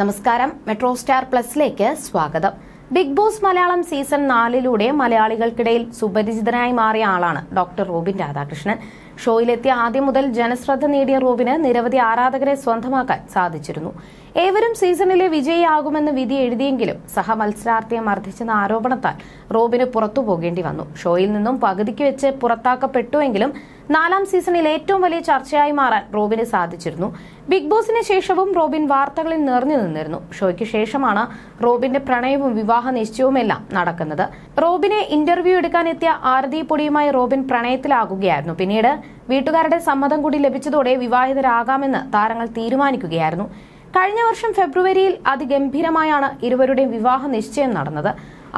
നമസ്കാരം. Metro star പ്ലസിലേക്ക് സ്വാഗതം. ബിഗ് ബോസ് മലയാളം സീസൺ നാലിലൂടെ മലയാളികൾക്കിടയിൽ സുപരിചിതനായി മാറിയ ആളാണ് ഡോക്ടർ റോബിൻ രാധാകൃഷ്ണൻ. ഷോയിലെത്തിയ ആദ്യം മുതൽ ജനശ്രദ്ധ നേടിയ റോബിന് നിരവധി ആരാധകരെ സ്വന്തമാക്കാൻ സാധിച്ചിരുന്നു. ഏവരും സീസണിലെ വിജയിയാകുമെന്ന് വിധി എഴുതിയെങ്കിലും സഹമത്സരാർത്ഥിയെ മർദ്ദിച്ചെന്ന ആരോപണത്താൽ റോബിന് പുറത്തു പോകേണ്ടി വന്നു. ഷോയിൽ നിന്നും പകുതിക്ക് വെച്ച് പുറത്താക്കപ്പെട്ടുവെങ്കിലും നാലാം സീസണിൽ ഏറ്റവും വലിയ ചർച്ചയായി മാറാൻ റോബിന് സാധിച്ചിരുന്നു. ബിഗ് ബോസിന് ശേഷവും റോബിൻ വാർത്തകളിൽ നിറഞ്ഞു നിന്നിരുന്നു. ഷോയ്ക്ക് ശേഷമാണ് റോബിന്റെ പ്രണയവും വിവാഹ നിശ്ചയവുമെല്ലാം നടക്കുന്നത്. റോബിനെ ഇന്റർവ്യൂ എടുക്കാനെത്തിയ ആരതി പൊടിയുമായി റോബിൻ പ്രണയത്തിലാകുകയായിരുന്നു. പിന്നീട് വീട്ടുകാരുടെ സമ്മതം കൂടി ലഭിച്ചതോടെ വിവാഹിതരാകാമെന്ന് താരങ്ങൾ തീരുമാനിക്കുകയായിരുന്നു. കഴിഞ്ഞ വർഷം ഫെബ്രുവരിയിൽ അതിഗംഭീരമായാണ് ഇരുവരുടെയും വിവാഹ നിശ്ചയം നടന്നത്.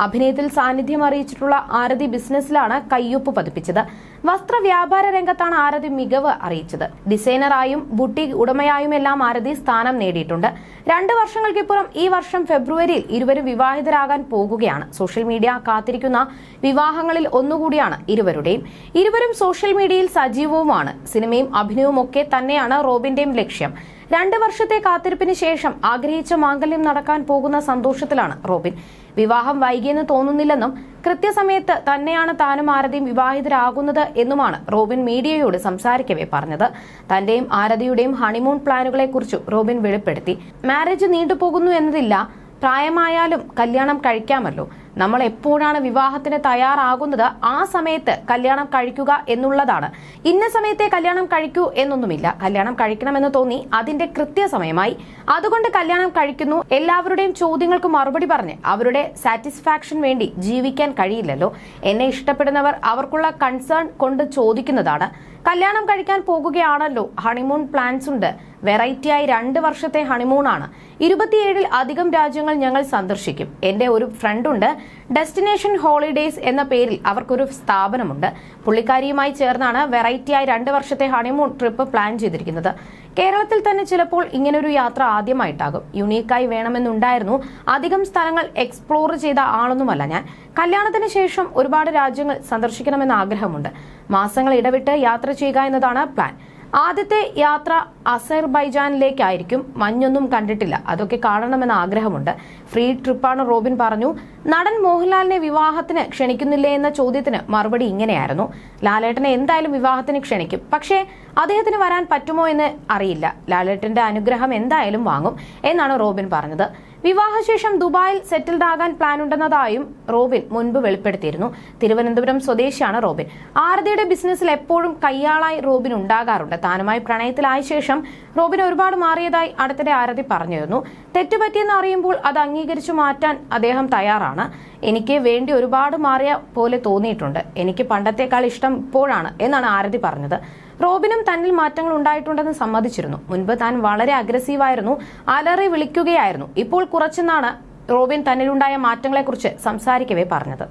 അഭിനയത്തിൽ സാന്നിധ്യം അറിയിച്ചിട്ടുള്ള ആരതി ബിസിനസ്സിലാണ് കയ്യൊപ്പ് പതിപ്പിച്ചത്. വസ്ത്ര വ്യാപാര രംഗത്താണ് ആരതി മികവ് അറിയിച്ചത്. ഡിസൈനറായും ബുട്ടീക് ഉടമയായുമെല്ലാം ആരതി സ്ഥാനം നേടിയിട്ടുണ്ട്. രണ്ട് വർഷങ്ങൾക്കിപ്പുറം ഈ വർഷം ഫെബ്രുവരിയിൽ ഇരുവരും വിവാഹിതരാകാൻ പോകുകയാണ്. സോഷ്യൽ മീഡിയ കാത്തിരിക്കുന്ന വിവാഹങ്ങളിൽ ഒന്നുകൂടിയാണ് ഇരുവരുടെയും. ഇരുവരും സോഷ്യൽ മീഡിയയിൽ സജീവവുമാണ്. സിനിമയും അഭിനയവും ഒക്കെ തന്നെയാണ് റോബിന്റെയും ലക്ഷ്യം. രണ്ട് വർഷത്തെ കാത്തിരിപ്പിന് ശേഷം ആഗ്രഹിച്ച മാംഗല്യം നടക്കാൻ പോകുന്ന സന്തോഷത്തിലാണ് റോബിൻ. വിവാഹം വൈകിയെന്ന് തോന്നുന്നില്ലെന്നും കൃത്യസമയത്ത് തന്നെയാണ് താനും ആരതിയും വിവാഹിതരാകുന്നത് എന്നുമാണ് റോബിൻ മീഡിയയോട് സംസാരിക്കവേ പറഞ്ഞത്. തന്റെയും ആരതിയുടെയും ഹണിമൂൺ പ്ലാനുകളെക്കുറിച്ചും റോബിൻ വെളിപ്പെടുത്തി. മാരേജ് നീണ്ടുപോകുന്നു എന്നതില്ല. പ്രായമായാലും കല്യാണം കഴിക്കാമല്ലോ. നമ്മൾ എപ്പോഴാണ് വിവാഹത്തിന് തയ്യാറാകുന്നത്? ആ സമയത്ത് കല്യാണം കഴിക്കുക എന്നുള്ളതാണ്. ഇന്ന സമയത്തെ കല്യാണം കഴിക്കൂ എന്നൊന്നുമില്ല. കല്യാണം കഴിക്കണമെന്ന് തോന്നി അതിന്റെ കൃത്യസമയമായി. അതുകൊണ്ട് കല്യാണം കഴിക്കുന്നു. എല്ലാവരുടെയും ചോദ്യങ്ങൾക്ക് മറുപടി പറഞ്ഞ് അവരുടെ സാറ്റിസ്ഫാക്ഷൻ വേണ്ടി ജീവിക്കാൻ കഴിയില്ലല്ലോ. എന്നെ ഇഷ്ടപ്പെടുന്നവർ അവർക്കുള്ള കൺസേൺ കൊണ്ട് ചോദിക്കുന്നതാണ്. കല്യാണം കഴിക്കാൻ പോകുകയാണല്ലോ. ഹണിമൂൺ പ്ലാൻസ് ഉണ്ട്. വെറൈറ്റിയായി രണ്ട് വർഷത്തെ ഹണിമൂണാണ്. ഇരുപത്തിയേഴിൽ അധികം രാജ്യങ്ങൾ ഞങ്ങൾ സന്ദർശിക്കും. എന്റെ ഒരു ഫ്രണ്ടുണ്ട് ഡെസ്റ്റിനേഷൻ ഹോളിഡേയ്സ് എന്ന പേരിൽ അവർക്കൊരു സ്ഥാപനമുണ്ട്. പുള്ളിക്കാരിയുമായി ചേർന്നാണ് വെറൈറ്റിയായി രണ്ട് വർഷത്തെ ഹണിമൂൺ ട്രിപ്പ് പ്ലാൻ ചെയ്തിരിക്കുന്നത്. കേരളത്തിൽ തന്നെ ചിലപ്പോൾ ഇങ്ങനൊരു യാത്ര ആദ്യമായിട്ടാകും. യുണീക്കായി വേണമെന്നുണ്ടായിരുന്നു. അധികം സ്ഥലങ്ങൾ എക്സ്പ്ലോർ ചെയ്ത ആളൊന്നുമല്ല ഞാൻ. കല്യാണത്തിന് ശേഷം ഒരുപാട് രാജ്യങ്ങൾ സന്ദർശിക്കണമെന്ന് ആഗ്രഹമുണ്ട്. മാസങ്ങൾ ഇടവിട്ട് യാത്ര ചെയ്യുക എന്നതാണ് പ്ലാൻ ആദ്യത്തെ യാത്ര അസർബൈജാനിലേക്കായിരിക്കും. മഞ്ഞൊന്നും കണ്ടിട്ടില്ല. അതൊക്കെ കാണണമെന്ന് ആഗ്രഹമുണ്ട്. ഫ്രീ ട്രിപ്പാണ് റോബിൻ പറഞ്ഞു. നടൻ മോഹൻലാലിനെ വിവാഹത്തിന് ക്ഷണിക്കുന്നില്ലേ എന്ന ചോദ്യത്തിന് മറുപടി ഇങ്ങനെയായിരുന്നു. ലാലേട്ടനെ എന്തായാലും വിവാഹത്തിന് ക്ഷണിക്കും. പക്ഷേ അദ്ദേഹത്തിന് വരാൻ പറ്റുമോ എന്ന് അറിയില്ല. ലാലേട്ടന്റെ അനുഗ്രഹം എന്തായാലും വാങ്ങും എന്നാണ് റോബിൻ പറഞ്ഞത്. വിവാഹശേഷം ദുബായിൽ സെറ്റിൽഡ് ആകാൻ പ്ലാൻ ഉണ്ടെന്നതായും റോബിൻ മുൻപ് വെളിപ്പെടുത്തിയിരുന്നു. തിരുവനന്തപുരം സ്വദേശിയാണ് റോബിൻ. ആരതിയുടെ ബിസിനസ്സിൽ എപ്പോഴും കയ്യാളായി റോബിൻ ഉണ്ടാകാറുണ്ട്. താനുമായി പ്രണയത്തിലായ ശേഷം റോബിൻ ഒരുപാട് മാറിയതായി അടുത്തിടെ ആരതി പറഞ്ഞിരുന്നു. തെറ്റുപറ്റിയെന്ന് അറിയുമ്പോൾ അത് അംഗീകരിച്ചു മാറ്റാൻ അദ്ദേഹം തയ്യാറാണ്. എനിക്ക് വേണ്ടി ഒരുപാട് മാറിയ പോലെ തോന്നിയിട്ടുണ്ട്. എനിക്ക് പണ്ടത്തേക്കാൾ ഇഷ്ടം ഇപ്പോഴാണ് എന്നാണ് ആരതി പറഞ്ഞത്. റോബിനും തന്നിൽ മാറ്റങ്ങൾ ഉണ്ടായിട്ടുണ്ടെന്ന് സമ്മതിച്ചിരുന്നു. മുൻപ് താൻ വളരെ അഗ്രസീവായിരുന്നു അലറി വിളിക്കുകയായിരുന്നു. ഇപ്പോൾ കുറച്ചെന്നാണ് റോബിൻ തന്നിലുണ്ടായ മാറ്റങ്ങളെക്കുറിച്ച് സംസാരിക്കവേ പറഞ്ഞത്.